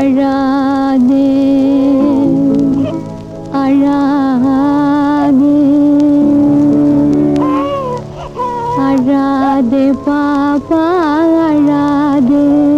Arade, de papa ara de